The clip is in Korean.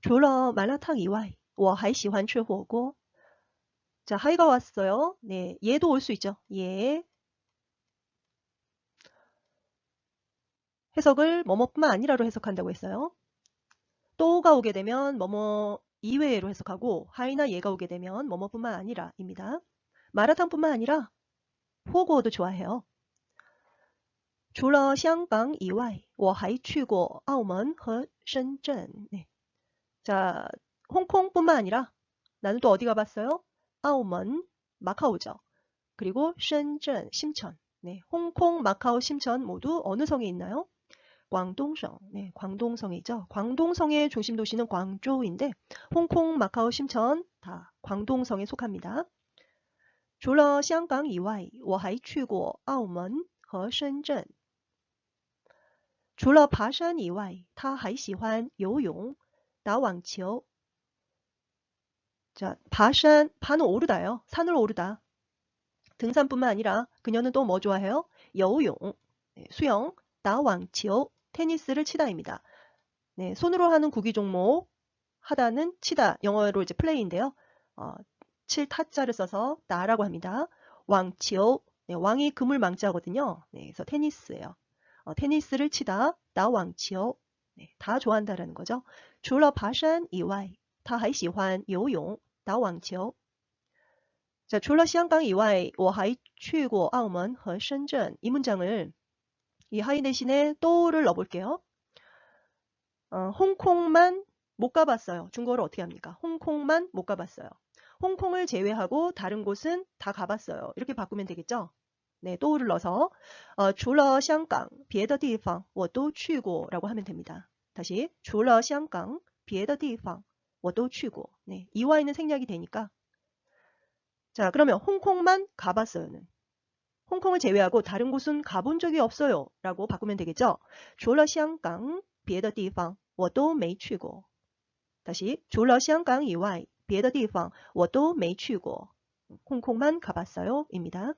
除了麻辣烫以外, 我还喜欢吃火锅. 자, 하이가 왔어요. 네, 얘도 올 수 있죠. 예. 해석을 뭐뭐뿐만 아니라로 해석한다고 했어요. 또가 오게 되면 뭐뭐 이외로 해석하고 하이나 얘가 오게 되면 뭐뭐뿐만 아니라입니다. 마라탕뿐만 아니라 호구도 좋아해요. 除了香港以外,我还去过澳门和深圳. 네. 자, 홍콩뿐만 아니라 나는 또 어디 가봤어요? 아오먼, 마카오죠. 그리고 셴전, 심천. 네, 홍콩, 마카오, 심천 모두 어느 성에 있나요? 광동성, 네, 광동성이죠. 광동성의 중심 도시는 광저우인데 홍콩, 마카오, 심천 다 광동성에 속합니다. 除了香港以外,我还去过澳门和深圳.除了爬山以外,他还喜欢游泳, 打网球. 자,爬山, 파는 오르다요. 산을 오르다. 등산뿐만 아니라 그녀는 또 뭐 좋아해요? 여용, 네, 수영, 나왕치오, 테니스를 치다입니다. 네, 손으로 하는 구기 종목 하다는 치다, 영어로 이제 플레이인데요. 어, 칠 타자를 써서 나라고 합니다. 왕치오, 네, 왕이 금을 망자거든요. 네, 그래서 테니스예요. 어, 테니스를 치다, 나왕치오, 네, 다 좋아한다라는 거죠. 除了爬山以外,他还喜欢游泳,打网球. 자, 除了香港以外,我还去过澳门和深圳. 이 문장을 이 하이 대신에 또를 넣어볼게요. 어, 홍콩만 못 가봤어요. 중국어로 어떻게 합니까? 홍콩만 못 가봤어요. 홍콩을 제외하고 다른 곳은 다 가봤어요. 이렇게 바꾸면 되겠죠? 네, 또를 넣어서 어, 除了香港别的地方我都去过라고 하면 됩니다. 다시 除了香港别的地方我都去过. 네, 이와 있는 생략이 되니까 자, 그러면 홍콩만 가봤어요는 홍콩을 제외하고 다른 곳은 가본 적이 없어요 라고 바꾸면 되겠죠. 除了香港别的地方我都没去过. 다시 除了香港以外别的地方我都没去过. 홍콩만 가봤어요 입니다.